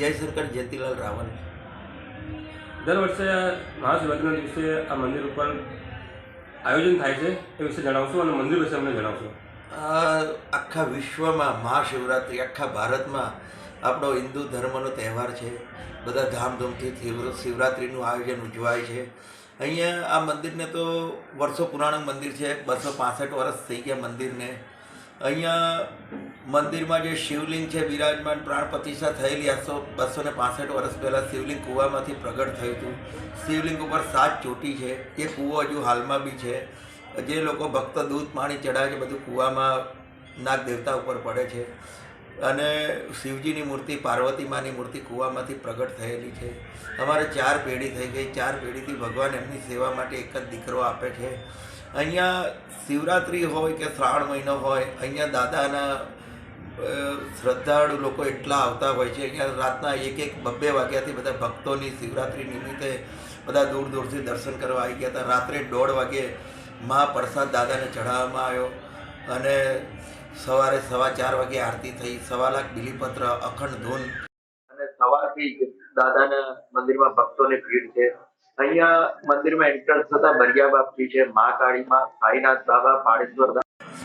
જયશંકર જ્યોતિલાલ રાવલ. દર વર્ષે મહાશિવરાત્રિના દિવસે આ મંદિર ઉપર આયોજન થાય છે એ વિશે જણાવશો અને મંદિર વિશે અમને જણાવશો. આખા વિશ્વમાં મહાશિવરાત્રિ આખા ભારતમાં આપણો હિન્દુ ધર્મનો તહેવાર છે. બધા ધામધૂમથી શિવ- શિવરાત્રિનું આયોજન ઉજવાય છે. અહીંયા આ મંદિરને તો વર્ષો પુરાણું મંદિર છે બસો પાસઠ વર્ષ થઈ ગયા મંદિરને. અહીંયા મંદિરમાં જે શિવલિંગ છે, બિરાજમાન પ્રાણ પ્રતિષ્ઠા થયેલી આસો બસો ને પાસઠ વર્ષ પહેલાં શિવલિંગ કૂવામાંથી પ્રગટ થયું હતું. શિવલિંગ ઉપર સાત ચોટી છે, એ કૂવો હજુ હાલમાં બી છે. જે લોકો ભક્ત દૂધ, પાણી ચડાવે છે, બધું કૂવામાં નાગ દેવતા ઉપર પડે છે. અને શિવજીની મૂર્તિ, પાર્વતી માની મૂર્તિ કૂવામાંથી પ્રગટ થયેલી છે. અમારે ચાર પેઢી થઈ ગઈ. ચાર પેઢીથી ભગવાન એમની સેવા માટે એક જ દીકરો આપે છે. અહીંયા શિવરાત્રિ હોય કે શ્રાવણ મહિનો હોય, અહીંયા દાદાના શ્રદ્ધાળુ લોકો એટલા આવતા હોય છે અહીંયા રાતના એક એક બબ્બે વાગ્યાથી બધા ભક્તોની શિવરાત્રિ નિમિત્તે બધા દૂર દૂરથી દર્શન કરવા આવી ગયા હતા. રાત્રે દોઢ વાગે મહાપ્રસાદ દાદાને ચઢાવવામાં આવ્યો અને સવારે સવા ચાર વાગે આરતી થઈ. સવા લાખ બિલીપત્ર, અખંડ ધૂન. અને સવારથી દાદાના મંદિરમાં ભક્તોની ભીડ છે. અહીંયા મંદિરમાં એન્ટર થતા બરિયા બાપજી છે, મા કાળીમાં, સાઈનાથ બાબા પાડેશ્વર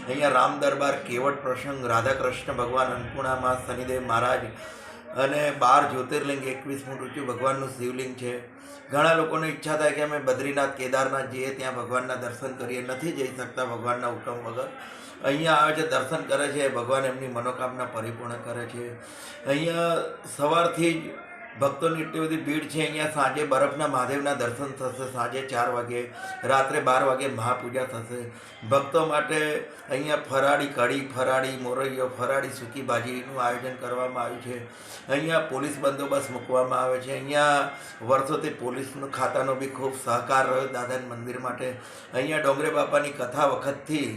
અહીંયા રામ દરબાર કેવટ પ્રસંગ, રાધાકૃષ્ણ ભગવાન અન્નપૂર્ણામાં શનિદેવ મહારાજ અને બાર જ્યોતિર્લિંગ એકવીસ ફૂટ ઊંચું ભગવાનનું શિવલિંગ છે. ઘણા લોકોને ઈચ્છા થાય કે અમે બદ્રીનાથ, કેદારનાથ જઈએ, ત્યાં ભગવાનના દર્શન કરીએ. નથી જઈ શકતા ભગવાનના હુકમ વગર. અહીંયા આવે છે દર્શન કરે છે ભગવાન એમની મનોકામના પરિપૂર્ણ કરે છે. અહીંયા સવારથી જ ભક્તોની એટલી બધી ભીડ છે અહીંયા. સાંજે બરફના મહાદેવના દર્શન થશે. સાંજે ચાર વાગે, રાત્રે બાર વાગે મહાપૂજા થશે. ભક્તો માટે અહીંયા ફરાળી કઢી, ફરાળી મોરૈયો, ફરાળી સૂકી ભાજીનું આયોજન કરવામાં આવ્યું છે. અહીંયા પોલીસ બંદોબસ્ત મૂકવામાં આવે છે. અહીંયા વર્ષોથી પોલીસનું ખાતાનો બી ખૂબ સહકાર રહ્યો દાદાના મંદિર માટે. અહીંયા ડોંગરે બાપાની કથા વખતથી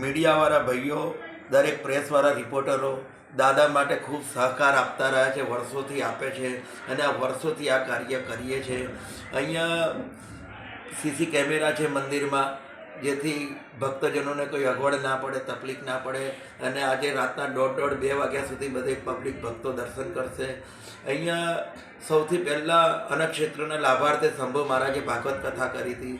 મીડિયાવાળા ભાઈઓ, દરેક પ્રેસવાળા રિપોર્ટરો દાદા માટે ખૂબ સહકાર આપતા રહ્યા છે, વર્ષોથી આપે છે અને આ વર્ષોથી આ કાર્ય કરીએ છીએ અહીંયા સીસી કેમેરા છે મંદિરમાં, જેથી ભક્તજનોને કોઈ અગવડ ના પડે, તકલીફ ના પડે અને આજે રાતના દોઢ દોઢ બે વાગ્યા સુધી બધે પબ્લિક ભક્તો દર્શન કરશે. અહીંયા સૌથી પહેલાં અનક્ષેત્રના લાભાર્થે શંભુ મહારાજે ભાગવત કથા કરી હતી.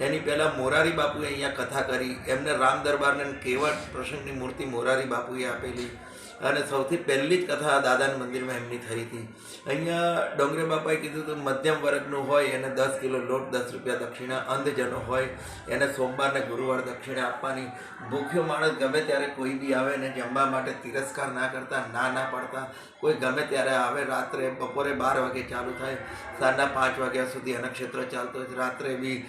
એની પહેલાં મોરારી બાપુએ અહીંયા કથા કરી. એમને રામ દરબારને કેવટ પ્રસંગની મૂર્તિ મોરારી બાપુએ આપેલી. અને સૌથી પહેલી જ કથા દાદાના મંદિરમાં એમની થઈ હતી. અહીંયા ડોંગરે બાપાએ કીધું હતું, મધ્યમ વર્ગનું હોય, એને દસ કિલો લોટ, દસ રૂપિયા દક્ષિણા, અંધજનો હોય, એને સોમવારને ગુરુવાર દક્ષિણા આપવાની. ભૂખ્યો માણસ ગમે ત્યારે કોઈ બી આવે ને જમવા માટે તિરસ્કાર ના કરતા, ના ના પડતા. કોઈ ગમે ત્યારે આવે, રાત્રે બપોરે બાર વાગે ચાલુ થાય. સાંજના પાંચ વાગ્યા સુધી અનક્ષેત્ર ચાલતો હોય રાત્રે બી